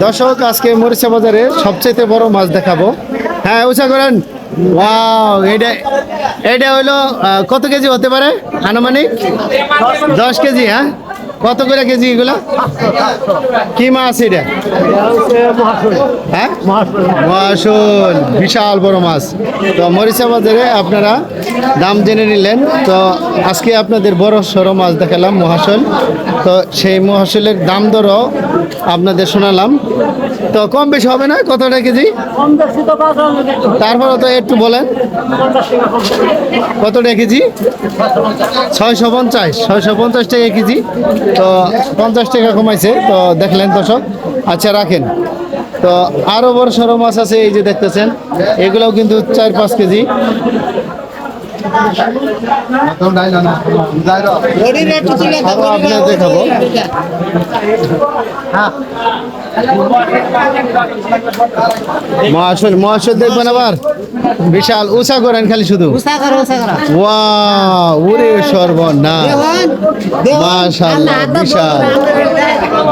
দর্শক, আজকে মরিচা বাজারে সবচেয়ে বড় মাছ দেখাবো। হ্যাঁ উষা করেন। ওয়াও এটা হইল কত কেজি হতে পারে আনুমানিক? দশ কেজি হ্যাঁ? কত করে কেজি এগুলা? কি মাছ এটা? হ্যাঁ? মহাশোল, বিশাল বড় মাছ। তো মরিচা বাজারে আপনারা দাম জেনে নিলেন। তো আজকে আপনাদের বড় সড়ো মাছ দেখালাম মহাশোল। তো সেই মহাশোলের দাম দরও আপনাদের শোনালাম। তো কম বেশি হবে না? কতটা কেজি? তারপরে তো একটু বলেন। কতটা কেজি? ছয়শো পঞ্চাশ। ছয়শো পঞ্চাশ টাকা কেজি। তো পঞ্চাশ টাকা কমাইছে। তো দেখলেন দর্শক। আচ্ছা রাখেন। তো আরও বড় সরো মাছ আছে, এই যে দেখতেছেন। এগুলোও কিন্তু চার পাঁচ কেজি। দেখাবো মহাশয় মহাশল দেখবেন আবার। বিশাল উষা করেন খালি শুধু। ওয়া ওরে সর্বনাশ। মাশাআল্লাহ বিশাল।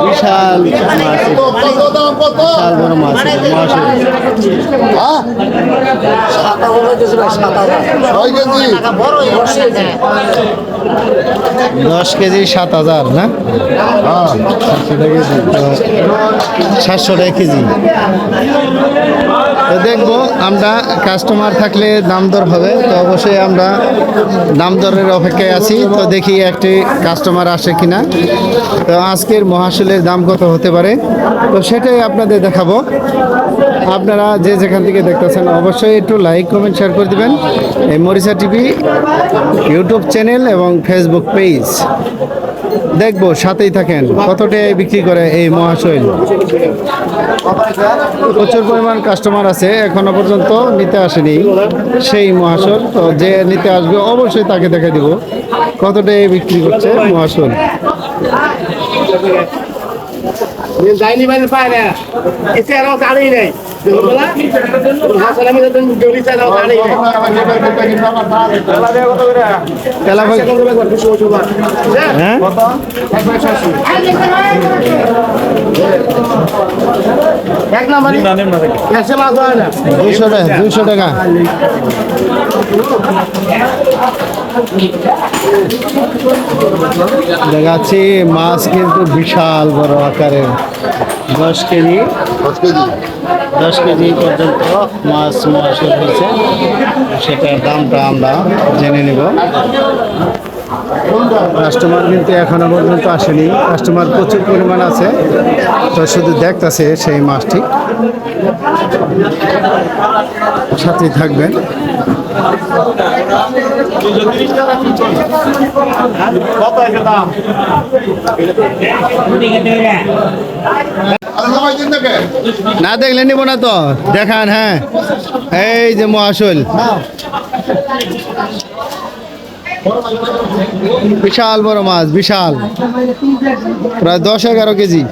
বিশাল মাছ বিশাল বড় মাছ মহাশল দশ কেজি সাত হাজার না? সাতশো টাকা কেজি। দেখব, আমরা কাস্টমার থাকলে দাম দর হবে, তো অবশ্যই আমরা দাম দরের অপেক্ষায় আছি, তো দেখি একটি কাস্টমার আসে কিনা। তো আজকের মহাশলের দাম কত হতে পারে? তো সেটাই আপনাদের দেখাবো। আপনারা যে যেখান থেকে দেখতেছেন, অবশ্যই একটু লাইক কমেন্ট শেয়ার করে দেবেন। এই মরিচা টিভি, ইউটিউব চ্যানেল এবং ফেসবুক পেজ দেখব, সাথেই থাকেন। কতটায় বিক্রি করে এই মহাশৈল? প্রচুর পরিমাণ কাস্টমার আছে, এখনও পর্যন্ত নিতে আসেনি সেই মহাশোল। তো যে নিতে আসবে, অবশ্যই তাকে দেখে দিব কতটায় বিক্রি করছে মহাশোল। যাইনি বাইরে পায় না। এসে আর গাড়ি নেই। দুইশো টাকা দেখাচ্ছি মাছ কিন্তু বিশাল বড় আকারের। দশ কেজি দশ কেজি। পর্যন্ত মাছ মাছ হয়েছে। সেটার দামটা আমরা জেনে নেব। কাস্টমার কিন্তু এখনও পর্যন্ত আসেনি। কাস্টমার প্রচুর পরিমাণ আছে। তো শুধু দেখতেছে সেই মাছটি সাথেই থাকবেন। না দেখলে নিব না তো। দেখান হ্যাঁ। এই যে মহাশল। বিশাল বড় মাছ, বিশাল। প্রায় দশ এগারো কেজি।